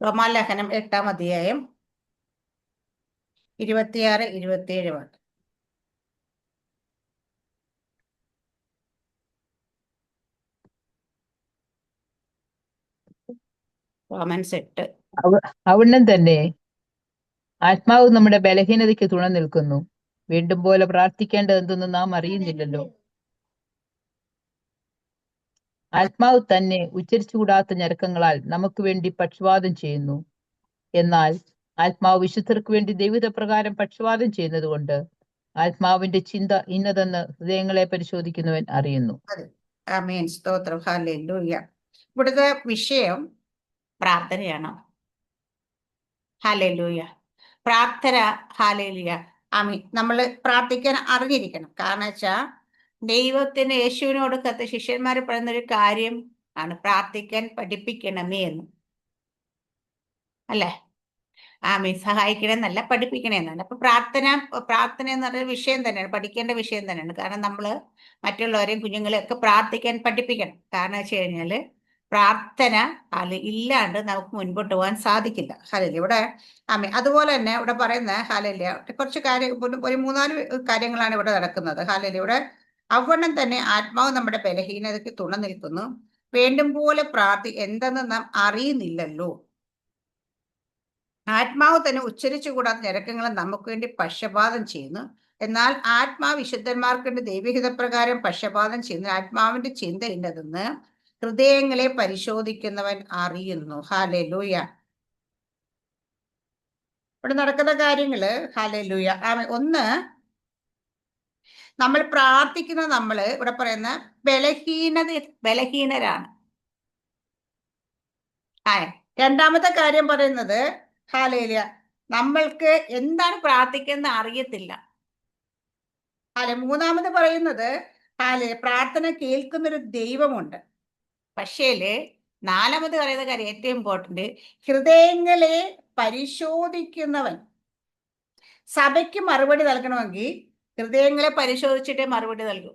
റോമാലേഖനം എട്ടാം അധ്യായം ഇരുപത്തിയാറ് ഇരുപത്തിയേഴ് വാക്ക്. റോമൻസ് തന്നെ ആത്മാവ് നമ്മുടെ ബലഹീനതയ്ക്ക് തുണ നിൽക്കുന്നു. വീണ്ടും പോലെ പ്രാർത്ഥിക്കേണ്ടത് എന്തെന്ന് നാം അറിയുന്നില്ലല്ലോ. ആത്മാവ് തന്നെ ഉച്ചരിച്ചുകൂടാത്ത ഞരക്കങ്ങളാൽ നമുക്ക് വേണ്ടി പക്ഷപാതം ചെയ്യുന്നു. എന്നാൽ ആത്മാവ് വിശുദ്ധർക്ക് വേണ്ടി ദൈവിത പ്രകാരം പക്ഷപാതം ചെയ്യുന്നത് കൊണ്ട് ആത്മാവിന്റെ ചിന്ത ഇന്നതെന്ന് ഹൃദയങ്ങളെ പരിശോധിക്കുന്നവൻ അറിയുന്നു. ഇവിടുത്തെ വിഷയം പ്രാർത്ഥനയാണ്. ഹാലേലൂയ പ്രാർത്ഥന ഹാലേലൂയ ആമീൻ. നമ്മൾ പ്രാർത്ഥിക്കാൻ അറിഞ്ഞിരിക്കണം. കാരണം വെച്ചാൽ ദൈവത്തിന് യേശുവിനോട് കത്ത് ശിഷ്യന്മാർ പറയുന്നൊരു കാര്യം ആണ്. പ്രാർത്ഥിക്കാൻ പഠിപ്പിക്കണമേ എന്ന്. അല്ലേ? സഹായിക്കണേ എന്നല്ല പഠിപ്പിക്കണേ എന്നല്ല അപ്പൊ പ്രാർത്ഥന പ്രാർത്ഥന എന്ന് പറയുന്ന വിഷയം തന്നെയാണ്. പഠിക്കേണ്ട വിഷയം തന്നെയാണ്. കാരണം നമ്മൾ മറ്റുള്ളവരെയും കുഞ്ഞുങ്ങളെയും ഒക്കെ പ്രാർത്ഥിക്കാൻ പഠിപ്പിക്കണം. കാരണം വെച്ച് കഴിഞ്ഞാൽ പ്രാർത്ഥന അല്ല ഇല്ലാണ്ട് നമുക്ക് മുൻപോട്ട് പോകാൻ സാധിക്കില്ല. ഹലല്ല ഇവിടെ ആമേ അതുപോലെ തന്നെ ഇവിടെ പറയുന്ന ഹലല്ല കുറച്ച് കാര്യം ഒരു മൂന്നാൽ കാര്യങ്ങളാണ് ഇവിടെ നടക്കുന്നത്. ഹലല്ല ഇവിടെ അവണ്ണം തന്നെ ആത്മാവ് നമ്മുടെ ബലഹീനതയ്ക്ക് തുണ നിൽക്കുന്നു. വേണ്ടും പോലെ പ്രാർത്ഥി എന്തെന്ന് നാം അറിയുന്നില്ലല്ലോ. ആത്മാവ് തന്നെ ഉച്ചരിച്ചുകൂടാത്ത ഞരക്കങ്ങൾ നമുക്ക് വേണ്ടി പക്ഷപാതം ചെയ്യുന്നു. എന്നാൽ ആത്മാ വിശുദ്ധന്മാർക്ക് വേണ്ടി ദൈവഹിത പ്രകാരം പക്ഷപാതം ചെയ്യുന്ന. ആത്മാവിന്റെ ചിന്ത ഇന്നതെന്ന് ഹൃദയങ്ങളെ പരിശോധിക്കുന്നവൻ അറിയുന്നു. ഹാലെ ലൂയ ഇവിടെ നടക്കുന്ന കാര്യങ്ങൾ ഹാലെ ലൂയ ഒന്ന് നമ്മൾ പ്രാർത്ഥിക്കുന്ന നമ്മൾ ഇവിടെ പറയുന്ന ബലഹീനത ബലഹീനരാണ്. ആ രണ്ടാമത്തെ കാര്യം പറയുന്നത് ഹാലേലിയ നമ്മൾക്ക് എന്താണ് പ്രാർത്ഥിക്കുന്ന അറിയത്തില്ല. അല്ലെ മൂന്നാമത് പറയുന്നത് ഹാലെ പ്രാർത്ഥന കേൾക്കുന്നൊരു ദൈവമുണ്ട്. പക്ഷേൽ നാലാമത് പറയുന്ന കാര്യം ഏറ്റവും ഇമ്പോർട്ടന്റ് ഹൃദയങ്ങളെ പരിശോധിക്കുന്നവൻ. സഭയ്ക്ക് മറുപടി നൽകണമെങ്കിൽ ഹൃദയങ്ങളെ പരിശോധിച്ചിട്ടേ മറുപടി നൽകൂ.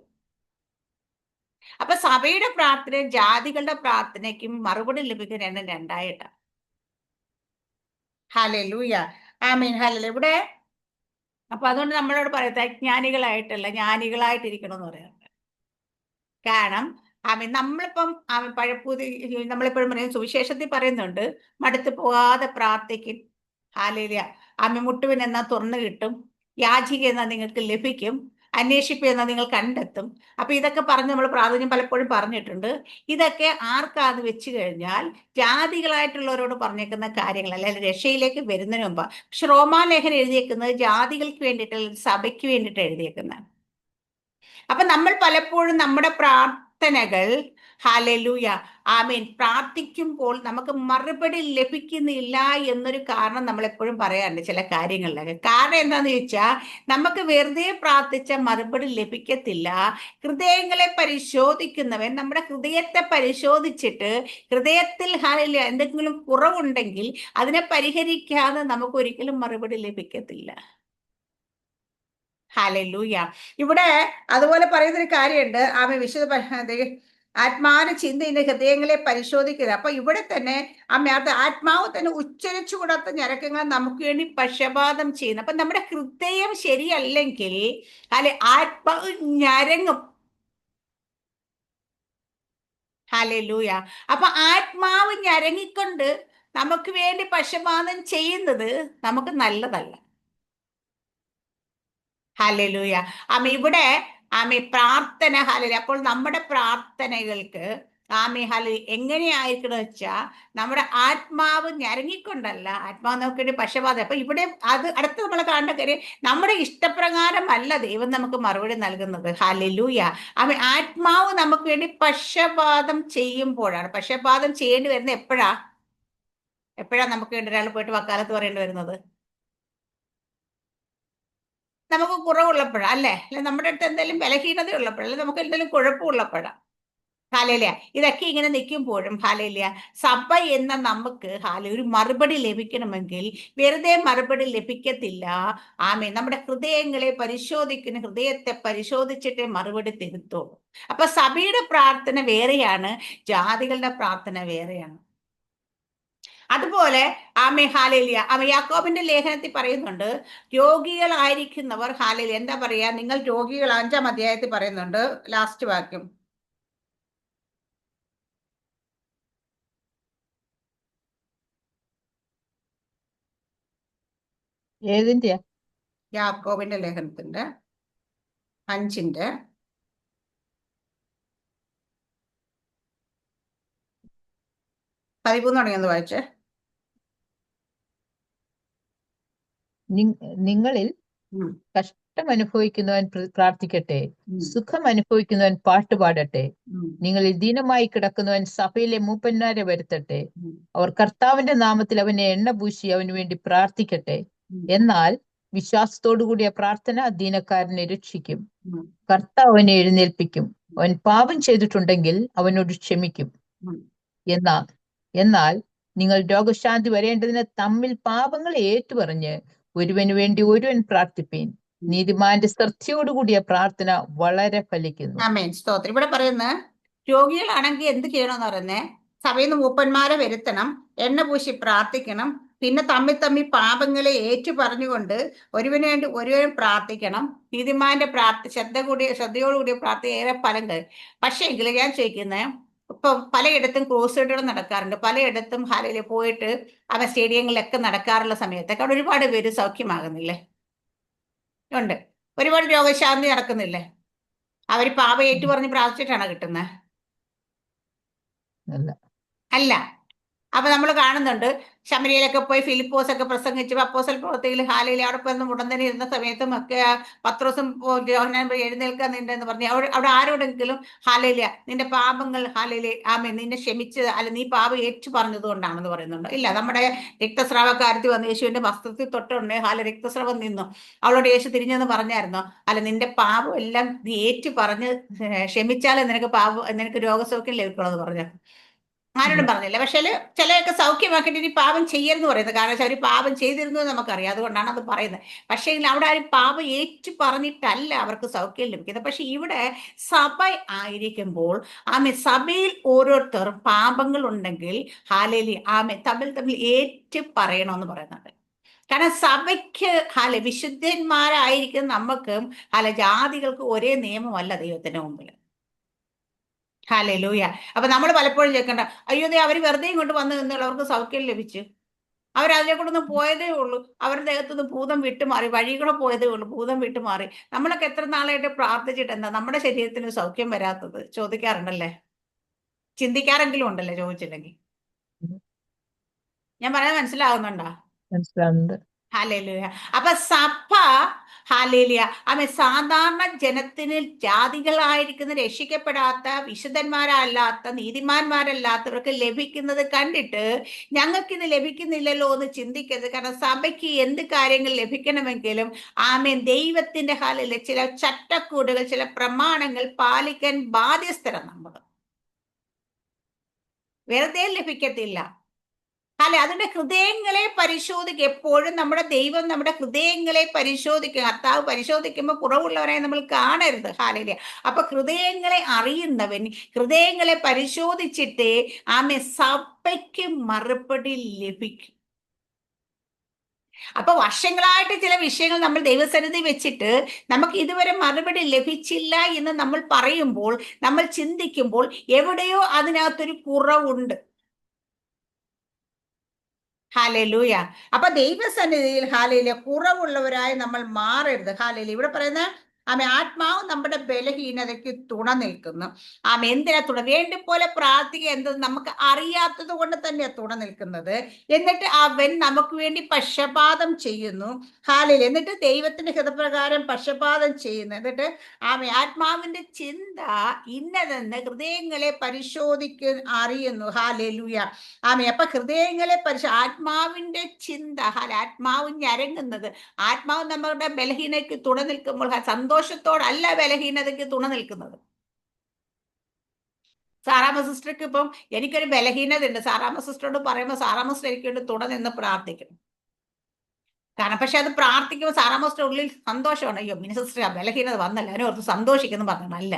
അപ്പൊ സഭയുടെ പ്രാർത്ഥന ജാതികളുടെ പ്രാർത്ഥനയ്ക്കും മറുപടി ലഭിക്കുന്ന രണ്ടും രണ്ടായിട്ടാണ്. ഹലലൂയ മീൻ ഹലല ഇവിടെ അപ്പൊ അതുകൊണ്ട് നമ്മളോട് പറയത്തെ അജ്ഞാനികളായിട്ടല്ല ജ്ഞാനികളായിട്ടിരിക്കണം എന്ന് പറയാറുണ്ട് കാരണം ആമീൻ നമ്മളിപ്പം ആമീൻ പഴപ്പൂതി നമ്മളിപ്പോഴും പറയും സുവിശേഷത്തിൽ പറയുന്നുണ്ട് മടുത്തു പോകാതെ പ്രാർത്ഥിക്കും. ഹാലേലിയ ആമി മുട്ടുവിനെന്നാ തുറന്നു കിട്ടും. യാചിക എന്നാൽ നിങ്ങൾക്ക് ലഭിക്കും അന്വേഷിപ്പ് എന്നാൽ നിങ്ങൾ കണ്ടെത്തും. അപ്പൊ ഇതൊക്കെ പറഞ്ഞ് നമ്മൾ പ്രാധാന്യം പലപ്പോഴും പറഞ്ഞിട്ടുണ്ട്. ഇതൊക്കെ ആർക്കാന്ന് വെച്ച് കഴിഞ്ഞാൽ ജാതികളായിട്ടുള്ളവരോട് പറഞ്ഞേക്കുന്ന കാര്യങ്ങൾ അല്ലെങ്കിൽ രക്ഷയിലേക്ക് വരുന്നതിന് മുമ്പ്. പക്ഷെ റോമാലേഖനം എഴുതിയേക്കുന്നത് ജാതികൾക്ക് വേണ്ടിയിട്ടുള്ള സഭയ്ക്ക് വേണ്ടിയിട്ട് എഴുതിയേക്കുന്നത് അപ്പൊ നമ്മൾ പലപ്പോഴും നമ്മുടെ പ്രാർത്ഥനകൾ ഹാലലൂയ. ആമീൻ. പ്രാർത്ഥിക്കുമ്പോൾ നമുക്ക് മറുപടി ലഭിക്കുന്നില്ല എന്നൊരു കാരണം നമ്മൾ എപ്പോഴും പറയാറുണ്ട് ചില കാര്യങ്ങളിലൊക്കെ. കാരണം എന്താന്ന് ചോദിച്ചാൽ നമുക്ക് വെറുതെ പ്രാർത്ഥിച്ച മറുപടി ലഭിക്കത്തില്ല. ഹൃദയങ്ങളെ പരിശോധിക്കുന്നവൻ നമ്മുടെ ഹൃദയത്തെ പരിശോധിച്ചിട്ട് ഹൃദയത്തിൽ ഹാലില്ല എന്തെങ്കിലും കുറവുണ്ടെങ്കിൽ അതിനെ പരിഹരിക്കാതെ നമുക്ക് ഒരിക്കലും മറുപടി ലഭിക്കത്തില്ല. ഹാലലൂയ. ഇവിടെ അതുപോലെ പറയുന്നൊരു കാര്യമുണ്ട്. ആമ വിശുദ്ധ ആത്മാവിന്റെ ചിന്ത ഇന്ന് ഹൃദയങ്ങളെ പരിശോധിക്കുന്നത് അപ്പൊ ഇവിടെ തന്നെ അമ്മ ആത്മാവ് തന്നെ ഉച്ചരിച്ചു കൂടാത്ത ഞരക്കങ്ങൾ നമുക്ക് വേണ്ടി പക്ഷപാതം ചെയ്യുന്നു. അപ്പൊ നമ്മുടെ ഹൃദയം ശരിയല്ലെങ്കിൽ അല്ലെ ആത്മാവ് ഞരങ്ങും. ഹാലെ ലൂയ അപ്പൊ ആത്മാവ് ഞരങ്ങിക്കൊണ്ട് നമുക്ക് വേണ്ടി പക്ഷപാതം ചെയ്യുന്നത് നമുക്ക് നല്ലതല്ല. ഹലലൂയ അമ്മ ഇവിടെ ആമി പ്രാർത്ഥന ഹാലി അപ്പോൾ നമ്മുടെ പ്രാർത്ഥനകൾക്ക് ആമി ഹാലി എങ്ങനെയായിരിക്കണം വെച്ചാൽ നമ്മുടെ ആത്മാവ് ഞരങ്ങിക്കൊണ്ടല്ല ആത്മാവ് നോക്കിയിട്ട് പക്ഷപാതം. അപ്പൊ ഇവിടെ അത് അടുത്ത് നമ്മൾ കാണേണ്ട കാര്യം നമ്മുടെ ഇഷ്ടപ്രകാരമല്ല ദൈവം നമുക്ക് മറുപടി നൽകുന്നത്. ഹാലിലൂയ ആമി ആത്മാവ് നമുക്ക് വേണ്ടി പക്ഷപാതം ചെയ്യുമ്പോഴാണ്. പക്ഷപാതം ചെയ്യേണ്ടി വരുന്നത് എപ്പോഴാ? എപ്പോഴാ നമുക്ക് വേണ്ടി ഒരാൾ പോയിട്ട് വക്കാലത്ത് പറയേണ്ടി വരുന്നത്? നമുക്ക് കുറവുള്ളപ്പോഴാണ് അല്ലേ? അല്ലെ നമ്മുടെ അടുത്ത് എന്തെങ്കിലും ബലഹീനത ഉള്ളപ്പോഴല്ലേ നമുക്ക് എന്തെങ്കിലും കുഴപ്പമുള്ളപ്പോഴാണ് ഹാലേലിയ. ഇതൊക്കെ ഇങ്ങനെ നിൽക്കുമ്പോഴും ഹാലേലിയ സഭ എന്ന നമുക്ക് ഹാല ഒരു മറുപടി ലഭിക്കണമെങ്കിൽ വെറുതെ മറുപടി ലഭിക്കത്തില്ല. ആമേ നമ്മുടെ ഹൃദയങ്ങളെ പരിശോധിക്കുന്ന ഹൃദയത്തെ പരിശോധിച്ചിട്ടേ മറുപടി തിരുത്തുള്ളൂ. അപ്പൊ സഭയുടെ പ്രാർത്ഥന വേറെയാണ് ജാതികളുടെ പ്രാർത്ഥന വേറെയാണ്. അതുപോലെ ആമേ ഹാലേലിയ. ആമ യാക്കോബിന്റെ ലേഖനത്തിൽ പറയുന്നുണ്ട് രോഗികളായിരിക്കുന്നവർ ഹാലേലിയ എന്താ പറയാ? നിങ്ങൾ രോഗികൾ അഞ്ചാം അധ്യായത്തിൽ പറയുന്നുണ്ട് ലാസ്റ്റ് വാക്യം. ഏതിന്റെ? യാക്കോബിന്റെ ലേഖനത്തിന്റെ അഞ്ചിന്റെ. പതിമൂന്ന് തുടങ്ങിയെന്ന് വായിച്ചേ. നിങ്ങളിൽ കഷ്ടം അനുഭവിക്കുന്നവൻ പ്രാർത്ഥിക്കട്ടെ. സുഖം അനുഭവിക്കുന്നവൻ പാട്ടുപാടട്ടെ. നിങ്ങളിൽ ദീനമായി കിടക്കുന്നവൻ സഭയിലെ മൂപ്പന്മാരെ വരുത്തട്ടെ. അവർ കർത്താവിന്റെ നാമത്തിൽ അവനെ എണ്ണ പൂശി അവന് വേണ്ടി പ്രാർത്ഥിക്കട്ടെ. എന്നാൽ വിശ്വാസത്തോടുകൂടിയ പ്രാർത്ഥന ദീനക്കാരനെ രക്ഷിക്കും. കർത്താവ് അവനെ എഴുന്നേൽപ്പിക്കും. അവൻ പാപം ചെയ്തിട്ടുണ്ടെങ്കിൽ അവനോട് ക്ഷമിക്കും. എന്നാൽ എന്നാൽ നിങ്ങൾ രോഗശാന്തി വരേണ്ടതിന് തമ്മിൽ പാപങ്ങളെ ഏറ്റുപറഞ്ഞ് ഒരുവന് വേണ്ടി ഒരുവൻ പ്രാർത്ഥിപ്പീൻ. നീതിമാന്റെ ശ്രദ്ധയോടുകൂടിയ പ്രാർത്ഥന വളരെ ഫലിക്കുന്നു. സ്തോത്രം. ഇവിടെ പറയുന്ന രോഗികളാണെങ്കിൽ എന്ത് ചെയ്യണമെന്ന് പറയുന്നേ? സഭയിൽ നിന്ന് മൂപ്പന്മാരെ വരുത്തണം എണ്ണ പൂശി പ്രാർത്ഥിക്കണം പിന്നെ തമ്മിൽ തമ്മിൽ പാപങ്ങളെ ഏറ്റു പറഞ്ഞുകൊണ്ട് ഒരുവന് വേണ്ടി ഒരുവനും പ്രാർത്ഥിക്കണം. നീതിമാന്റെ പ്രാർത്ഥി ശ്രദ്ധ കൂടിയ ശ്രദ്ധയോടുകൂടിയ പ്രാർത്ഥന ഏറെ ഫലം കഴിയും പക്ഷേ എങ്കിൽ ഞാൻ ചോദിക്കുന്നത് ഇപ്പം പലയിടത്തും ക്രൂസൈഡുകൾ നടക്കാറുണ്ട്. പലയിടത്തും ഹാലയിൽ പോയിട്ട് അവ സ്റ്റേഡിയങ്ങളിലൊക്കെ നടക്കാറുള്ള സമയത്തൊക്കെ അവിടെ ഒരുപാട് പേര് സൗഖ്യമാകുന്നില്ലേ? ഉണ്ട്. ഒരുപാട് രോഗശാന്തി നടക്കുന്നില്ലേ? അവർ പാപ ഏറ്റു പറഞ്ഞ് പ്രാർത്ഥിച്ചിട്ടാണ് കിട്ടുന്നത് അല്ല. അല്ല. അപ്പൊ നമ്മൾ കാണുന്നുണ്ട്. ശമരിയിലൊക്കെ പോയി ഫിലിപ്പോസ് ഒക്കെ പ്രസംഗിച്ചു അപ്പോസൽ പ്രവർത്തിയിൽ ഹാലയിൽ അവിടെ പോയി ഉടന്തന്നെ ഇരുന്ന സമയത്തും ഒക്കെ പത്രോസും ജോഹനാൻ എഴുന്നേൽക്കാൻ എന്ന് പറഞ്ഞു. അവിടെ അവിടെ ആരോടെങ്കിലും ഹാലയില നിന്റെ പാപങ്ങൾ ഹാലയിലെ ആമേ നിന്നെ ക്ഷമിച്ച് അല്ല നീ പാപം ഏറ്റു പറഞ്ഞത് കൊണ്ടാണെന്ന് പറയുന്നുണ്ട്. ഇല്ല നമ്മുടെ രക്തസ്രാവക്കാരത്തിൽ വന്ന് യേശുവിന്റെ വസ്ത്രത്തിൽ തൊട്ടുണ്ട് ഹാല രക്തസ്രാവം നിന്നു. അവളോട് യേശു തിരിഞ്ഞെന്ന് പറഞ്ഞായിരുന്നു അല്ല നിന്റെ പാപം എല്ലാം നീ ഏറ്റു പറഞ്ഞ് ക്ഷമിച്ചാലേ നിനക്ക് പാപം നിനക്ക് രോഗസൗഖ്യം ലഭിക്കുള്ളൂ എന്ന് പറഞ്ഞു. ആരോടും പറഞ്ഞില്ല. പക്ഷേ ചിലയൊക്കെ സൗഖ്യമാക്കിയിട്ട് ഇനി പാപം ചെയ്യരുതെന്ന് പറയുന്നത്. കാരണം വെച്ചാൽ അവർ പാപം ചെയ്തിരുന്നു എന്ന് നമുക്കറിയാം. അതുകൊണ്ടാണ് അത് പറയുന്നത്. പക്ഷേ അവിടെ ആരും പാപം ഏറ്റു പറഞ്ഞിട്ടല്ല അവർക്ക് സൗഖ്യം ലഭിക്കുന്നത്. പക്ഷെ ഇവിടെ സഭ ആയിരിക്കുമ്പോൾ ആമെ സഭയിൽ ഓരോരുത്തർ പാപങ്ങൾ ഉണ്ടെങ്കിൽ ഹാലേലി ആമെ തമ്മിൽ തമ്മിൽ ഏറ്റു പറയണമെന്ന് പറയുന്നുണ്ട്. കാരണം സഭയ്ക്ക് ഹാല വിശുദ്ധന്മാരായിരിക്കും നമുക്കും ഹാല ജാതികൾക്ക് ഒരേ നിയമമല്ല ദൈവത്തിന് മുമ്പിൽ ഹാലേ ലൂയ അപ്പൊ നമ്മൾ പലപ്പോഴും ചേക്കണ്ട അയ്യോ ദേ അവർ വെറുതെ ഇങ്ങോട്ട് വന്നു നിന്നുള്ള അവർക്ക് സൗഖ്യം ലഭിച്ചു? അവർ അതിലെ കൂടെ ഒന്ന് പോയതേ ഉള്ളൂ. അവരുടെ ദേഹത്തുനിന്ന് ഭൂതം വിട്ടുമാറി വഴി കൂടെ പോയതേ ഉള്ളൂ ഭൂതം വിട്ടുമാറി നമ്മളൊക്കെ എത്ര നാളായിട്ട് പ്രാർത്ഥിച്ചിട്ട് എന്താ നമ്മുടെ ശരീരത്തിന് സൗഖ്യം വരാത്തത്? ചോദിക്കാറുണ്ടല്ലേ? ചിന്തിക്കാറെങ്കിലും ഉണ്ടല്ലേ ചോദിച്ചില്ലെങ്കിൽ ഞാൻ പറയാൻ മനസ്സിലാവുന്നുണ്ടോ? മനസ്സിലാവുന്നുണ്ട്. അല്ലേ അപ്പൊ സഭ ഹാലേലിയ. ആമേ സാധാരണ ജനത്തിന് ജാതികളായിരിക്കുന്ന രക്ഷിക്കപ്പെടാത്ത വിശുദ്ധന്മാരല്ലാത്ത നീതിമാന്മാരല്ലാത്തവർക്ക് ലഭിക്കുന്നത് കണ്ടിട്ട് ഞങ്ങൾക്കിത് ലഭിക്കുന്നില്ലല്ലോ എന്ന് ചിന്തിക്കരുത്. കാരണം സഭയ്ക്ക് എന്ത് കാര്യങ്ങൾ ലഭിക്കണമെങ്കിലും ആമേൻ ദൈവത്തിന്റെ ഹാലിലെ ചില ചട്ടക്കൂടുകൾ ചില പ്രമാണങ്ങൾ പാലിക്കാൻ ബാധ്യസ്ഥരാണ് നമ്മൾ വെറുതെ ലഭിക്കത്തില്ല. അല്ലെ? അതിന്റെ ഹൃദയങ്ങളെ പരിശോധിക്കുക. എപ്പോഴും നമ്മുടെ ദൈവം നമ്മുടെ ഹൃദയങ്ങളെ പരിശോധിക്കുക കർത്താവ് പരിശോധിക്കുമ്പോൾ കുറവുള്ളവരെ നമ്മൾ കാണരുത്. ഹാലയിൽ അപ്പൊ ഹൃദയങ്ങളെ അറിയുന്നവൻ ഹൃദയങ്ങളെ പരിശോധിച്ചിട്ട് ആമെ സഭയ്ക്ക് മറുപടി ലഭിക്കും. അപ്പൊ വർഷങ്ങളായിട്ട് ചില വിഷയങ്ങൾ നമ്മൾ ദൈവസന്നിധി വെച്ചിട്ട് നമുക്ക് ഇതുവരെ മറുപടി ലഭിച്ചില്ല എന്ന് നമ്മൾ പറയുമ്പോൾ നമ്മൾ ചിന്തിക്കുമ്പോൾ എവിടെയോ അതിനകത്തൊരു കുറവുണ്ട്. ഹാലലൂയ. അപ്പൊ ദൈവസന്നിധിയിൽ ഹാലയിലെ കുറവുള്ളവരായി നമ്മൾ മാറരുത്. ഹാലയിൽ ഇവിടെ പറയുന്ന ആമെ ആത്മാവ് നമ്മുടെ ബലഹീനതയ്ക്ക് തുണ നിൽക്കുന്നു. ആമേ എന്തിനാ തുണ? വേണ്ടി പോലെ പ്രാർത്ഥിക്കുക എന്തെന്ന് നമുക്ക് അറിയാത്തത് കൊണ്ട് തന്നെ തുണ നിൽക്കുന്നത്. എന്നിട്ട് അവൻ നമുക്ക് വേണ്ടി പക്ഷപാതം ചെയ്യുന്നു. ഹാലിൽ എന്നിട്ട് ദൈവത്തിന്റെ ഹിതപ്രകാരം പക്ഷപാതം ചെയ്യുന്നു. എന്നിട്ട് ആമേ ആത്മാവിന്റെ ചിന്ത ഇന്നതെന്ന് ഹൃദയങ്ങളെ പരിശോധിക്ക അറിയുന്നു. ഹാലൂയ ആമേ അപ്പൊ ഹൃദയങ്ങളെ പരിശോ ആത്മാവിന്റെ ചിന്ത ഹാല ആത്മാവ് ഞരങ്ങുന്നത്. ആത്മാവ് നമ്മുടെ ബലഹീനയ്ക്ക് തുണ നിൽക്കുമ്പോൾ സന്തോഷത്തോടല്ല ബലഹീനതയ്ക്ക് തുണ നിൽക്കുന്നത്. സാറാമ്മ സിസ്റ്റർക്ക് ഇപ്പം എനിക്കൊരു ബലഹീനത ഉണ്ട് സാറാമ്മ സിസ്റ്ററോട് പറയുമ്പോൾ സാറാമ്മ സിസ്റ്റർ എനിക്ക് വേണ്ടി തുണ നിന്ന് പ്രാർത്ഥിക്കണം. കാരണം പക്ഷെ അത് പ്രാർത്ഥിക്കുമ്പോൾ സാറാമ്മ സിസ്റ്റർ ഉള്ളിൽ സന്തോഷമാണ്. അയ്യോ മിനി സിസ്റ്റർ ബലഹീനത വന്നല്ല. അതിനോർത്ത് സന്തോഷിക്കുന്നു പറഞ്ഞു അല്ല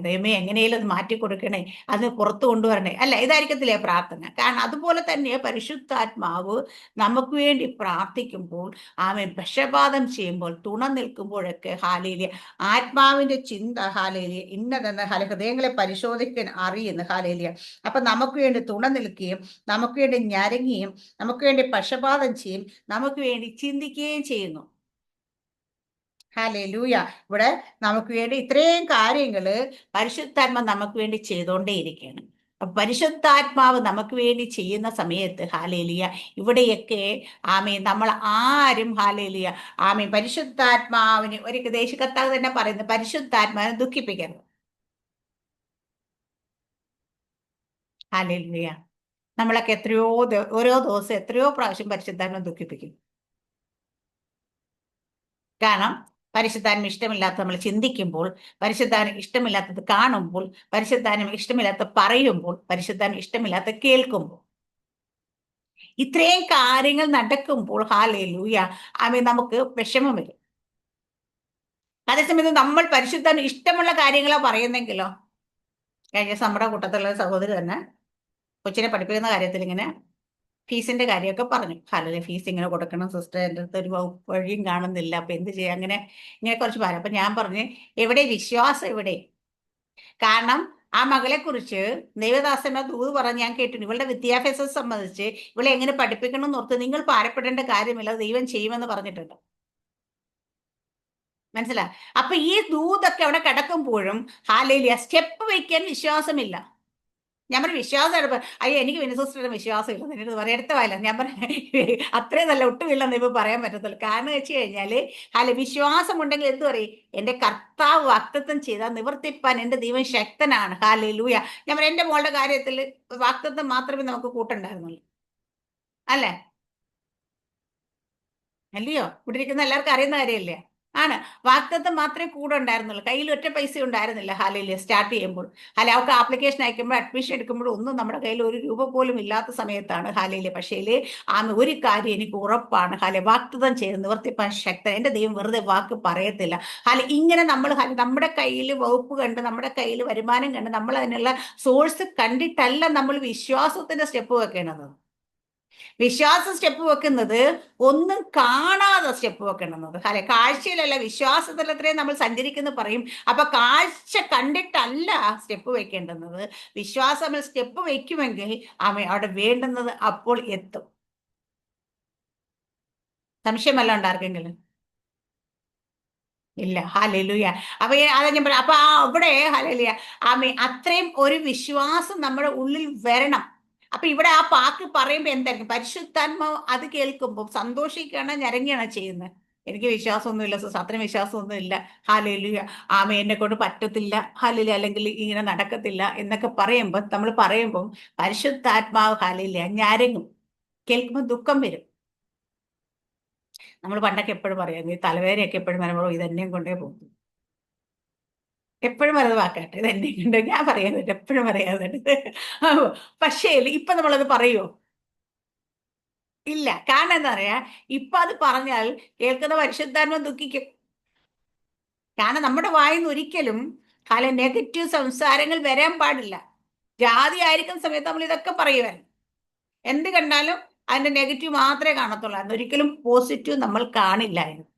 ദൈവമേ എങ്ങനെയും അത് മാറ്റി കൊടുക്കണേ അത് പുറത്തു കൊണ്ടുവരണേ. അല്ല ഇതായിരിക്കത്തില്ലേ പ്രാർത്ഥന? കാരണം അതുപോലെ തന്നെ പരിശുദ്ധാത്മാവ് നമുക്ക് വേണ്ടി പ്രാർത്ഥിക്കുമ്പോൾ ആമേ പക്ഷപാതം ചെയ്യുമ്പോൾ തുണ നിൽക്കുമ്പോഴൊക്കെ ഹാലേലിയ ആത്മാവിന്റെ ചിന്ത ഹാലേലിയ ഇന്നതെന്ന് ഹാല ഹൃദയങ്ങളെ പരിശോധിക്കാൻ അറിയുന്നു ഹാലേലിയ. അപ്പൊ നമുക്ക് വേണ്ടി തുണ നിൽക്കുകയും നമുക്ക് വേണ്ടി ഞരങ്ങുകയും നമുക്ക് വേണ്ടി പക്ഷപാതം ചെയ്യും നമുക്ക് വേണ്ടി ചിന്തിക്കുകയും ചെയ്യുന്നു. ഹാലേലൂയ ഇവിടെ നമുക്ക് വേണ്ടി ഇത്രയും കാര്യങ്ങൾ പരിശുദ്ധാത്മ നമുക്ക് വേണ്ടി അപ്പൊ പരിശുദ്ധാത്മാവ് നമുക്ക് വേണ്ടി ചെയ്യുന്ന സമയത്ത് ഹാലേലിയ ഇവിടെയൊക്കെ ആമേ നമ്മൾ ആരും ഹാലേലിയ ആമേ പരിശുദ്ധാത്മാവിന് ഒരു ദേശകർത്താവ് തന്നെ പറയുന്നു പരിശുദ്ധാത്മാവിനെ ദുഃഖിപ്പിക്കരുത്. ഹാലേലിയ നമ്മളൊക്കെ എത്രയോ ഓരോ ദിവസം എത്രയോ പ്രാവശ്യം പരിശുദ്ധാത്മ ദുഃഖിപ്പിക്കും. കാരണം പരിശുദ്ധാനം ഇഷ്ടമില്ലാത്ത നമ്മൾ ചിന്തിക്കുമ്പോൾ പരിശുദ്ധാനം ഇഷ്ടമില്ലാത്തത് കാണുമ്പോൾ പരിശുദ്ധാനം ഇഷ്ടമില്ലാത്ത പറയുമ്പോൾ പരിശുദ്ധാനം ഇഷ്ടമില്ലാത്ത കേൾക്കുമ്പോൾ. ഇത്രയും കാര്യങ്ങൾ നടക്കുമ്പോൾ ഹാലേലൂയ ആമേ നമുക്ക് വിഷമം വരും. അതേസമയത്ത് നമ്മൾ പരിശുദ്ധാനം ഇഷ്ടമുള്ള കാര്യങ്ങളാണ് പറയുന്നെങ്കിലോ? കഴിഞ്ഞ നമ്മുടെ കൂട്ടത്തിലുള്ള സഹോദരി തന്നെ കൊച്ചിനെ പഠിപ്പിക്കുന്ന കാര്യത്തിൽ ഇങ്ങനെ ഫീസിന്റെ കാര്യമൊക്കെ പറഞ്ഞു. ഹാലല്ലേ ഫീസ് ഇങ്ങനെ കൊടുക്കണം സിസ്റ്റർ എന്റെ അടുത്ത് ഒരു വഴിയും കാണുന്നില്ല. അപ്പൊ എന്ത് ചെയ്യാം? അങ്ങനെ ഇങ്ങനെ കുറച്ച് പറഞ്ഞു അപ്പൊ ഞാൻ പറഞ്ഞു എവിടെ വിശ്വാസം എവിടെ? കാരണം ആ മകളെ കുറിച്ച് ദൈവദാസന ദൂത് പറഞ്ഞ് ഞാൻ കേട്ടു ഇവളുടെ വിദ്യാഭ്യാസം സംബന്ധിച്ച് ഇവളെ എങ്ങനെ പഠിപ്പിക്കണം എന്ന് ഓർത്ത് നിങ്ങൾ പാരപ്പെടേണ്ട കാര്യമില്ല. ദൈവം ചെയ്യുമെന്ന് പറഞ്ഞിട്ടുണ്ട്. മനസ്സിലാ? അപ്പൊ ഈ ദൂതൊക്കെ അവിടെ കിടക്കുമ്പോഴും ഹാലേലിയ സ്റ്റെപ്പ് വയ്ക്കാൻ വിശ്വാസമില്ല. ഞാൻ പറഞ്ഞു വിശ്വാസമാണ് അയ്യോ എനിക്ക് വിനസിസ്റ്ററുടെ വിശ്വാസം ഇല്ല നിന്റെ പറയാൻ വായില്ല. ഞാൻ പറഞ്ഞു അത്രയും നല്ല ഒട്ടുമില്ലെന്ന് ഇപ്പൊ പറയാൻ പറ്റത്തുള്ളൂ. കാരണം വെച്ച് കഴിഞ്ഞാൽ അല്ല വിശ്വാസം ഉണ്ടെങ്കിൽ എന്ത് പറയും? എന്റെ കർത്താവ് വാക്തത്വം ചെയ്താൽ നിവർത്തിപ്പാൻ എന്റെ ദൈവം ശക്തനാണ്. ഹാല ലൂയ ഞാൻ പറഞ്ഞു എന്റെ മോളുടെ കാര്യത്തിൽ വാക്തത്വം മാത്രമേ നമുക്ക് കൂട്ടുണ്ടായിരുന്നുള്ളൂ. അല്ലേ? അല്ലയോ? ഇവിടെ ഇരിക്കുന്ന എല്ലാവർക്കും അറിയുന്ന കാര്യമല്ലേ? ആണ്. വാക്തത്വം മാത്രമേ കൂടെ ഉണ്ടായിരുന്നുള്ളൂ. കയ്യിൽ ഒറ്റ പൈസ ഉണ്ടായിരുന്നില്ല ഹാലയിൽ സ്റ്റാർട്ട് ചെയ്യുമ്പോൾ. അല്ല അവർക്ക് ആപ്ലിക്കേഷൻ അയക്കുമ്പോൾ അഡ്മിഷൻ എടുക്കുമ്പോൾ ഒന്നും നമ്മുടെ കയ്യിൽ ഒരു രൂപ പോലും ഇല്ലാത്ത സമയത്താണ് ഹാലയിൽ പക്ഷേ ആ ഒരു കാര്യം എനിക്ക് ഉറപ്പാണ്. ഹാല വാക്തത്വം ചെയ്ത് നിവർത്തിപ്പാൻ ശക്തൻ. എന്റെ ദൈവം വെറുതെ വാക്ക് പറയത്തില്ല. ഹാല ഇങ്ങനെ നമ്മൾ ഹാല നമ്മുടെ കയ്യിൽ വകുപ്പ് കണ്ട് നമ്മുടെ കയ്യിൽ വരുമാനം കണ്ട് നമ്മൾ അതിനുള്ള സോഴ്സ് കണ്ടിട്ടല്ല നമ്മൾ വിശ്വാസത്തിന്റെ സ്റ്റെപ്പ് വെക്കേണ്ടത്. വിശ്വാസ സ്റ്റെപ്പ് വെക്കുന്നത് ഒന്നും കാണാതെ സ്റ്റെപ്പ് വെക്കണമെന്നത്. അല്ലെ? കാഴ്ചയിലല്ല വിശ്വാസത്തിലത്രയും നമ്മൾ സഞ്ചരിക്കുന്ന പറയും. അപ്പൊ കാഴ്ച കണ്ടിട്ടല്ല സ്റ്റെപ്പ് വെക്കേണ്ടുന്നത് വിശ്വാസം സ്റ്റെപ്പ് വെക്കുമെങ്കിൽ അവൻ അവിടെ വേണ്ടുന്നത് അപ്പോൾ എത്തും. സംശയമല്ല ഉണ്ടാർക്കെങ്കിലും ഇല്ല. ഹലലുയ അപ്പൊ അതാ ഞാൻ പറയാം അപ്പൊ അവിടെ ഹലലുയ ആമേ അത്രയും ഒരു വിശ്വാസം നമ്മുടെ ഉള്ളിൽ വരണം. അപ്പൊ ഇവിടെ ആ പാക്ക് പറയുമ്പോ എന്തായിരിക്കും? പരിശുദ്ധാത്മ അത് കേൾക്കുമ്പോൾ സന്തോഷിക്കുകയാണ്? ഞരങ്ങിയാണ് ചെയ്യുന്നത്? എനിക്ക് വിശ്വാസമൊന്നുമില്ല സുസാത്തിന് വിശ്വാസമൊന്നുമില്ല. ഹാലലുയ. ആമ എന്നെ കൊണ്ട് പറ്റത്തില്ല. ഹാലില്ല അല്ലെങ്കിൽ ഇങ്ങനെ നടക്കത്തില്ല എന്നൊക്കെ പറയുമ്പോൾ നമ്മൾ പറയുമ്പോൾ പരിശുദ്ധാത്മാവ് ഹാലില്ല ഞരങ്ങും. കേൾക്കുമ്പോൾ ദുഃഖം വരും. നമ്മൾ പണ്ടൊക്കെ എപ്പോഴും പറയാം ഈ തലവേദനയൊക്കെ എപ്പോഴും വരുമ്പോൾ ഇതെന്നെയും കൊണ്ടേ പോകും. എപ്പോഴും അത് വാക്കാട്ടെ. ഇതെന്നെ കൊണ്ട് ഞാൻ പറയാതുണ്ട് എപ്പോഴും പറയാതെ പക്ഷേ ഇപ്പൊ നമ്മളത് പറയുമോ ഇല്ല. കാരണം എന്താ പറയാ? ഇപ്പൊ അത് പറഞ്ഞാൽ കേൾക്കുന്ന പരിശുദ്ധാത്മ ദുഃഖിക്കും. കാരണം നമ്മുടെ വായിന്ന് ഒരിക്കലും പല നെഗറ്റീവ് സംസാരങ്ങൾ വരാൻ പാടില്ല. ജാതി ആയിരിക്കുന്ന സമയത്ത് നമ്മൾ ഇതൊക്കെ പറയുവാൻ. എന്ത് കണ്ടാലും അതിന്റെ നെഗറ്റീവ് മാത്രമേ കാണത്തുള്ളൂ. ഒരിക്കലും പോസിറ്റീവ് നമ്മൾ കാണില്ല കാണില്ലായിരുന്നു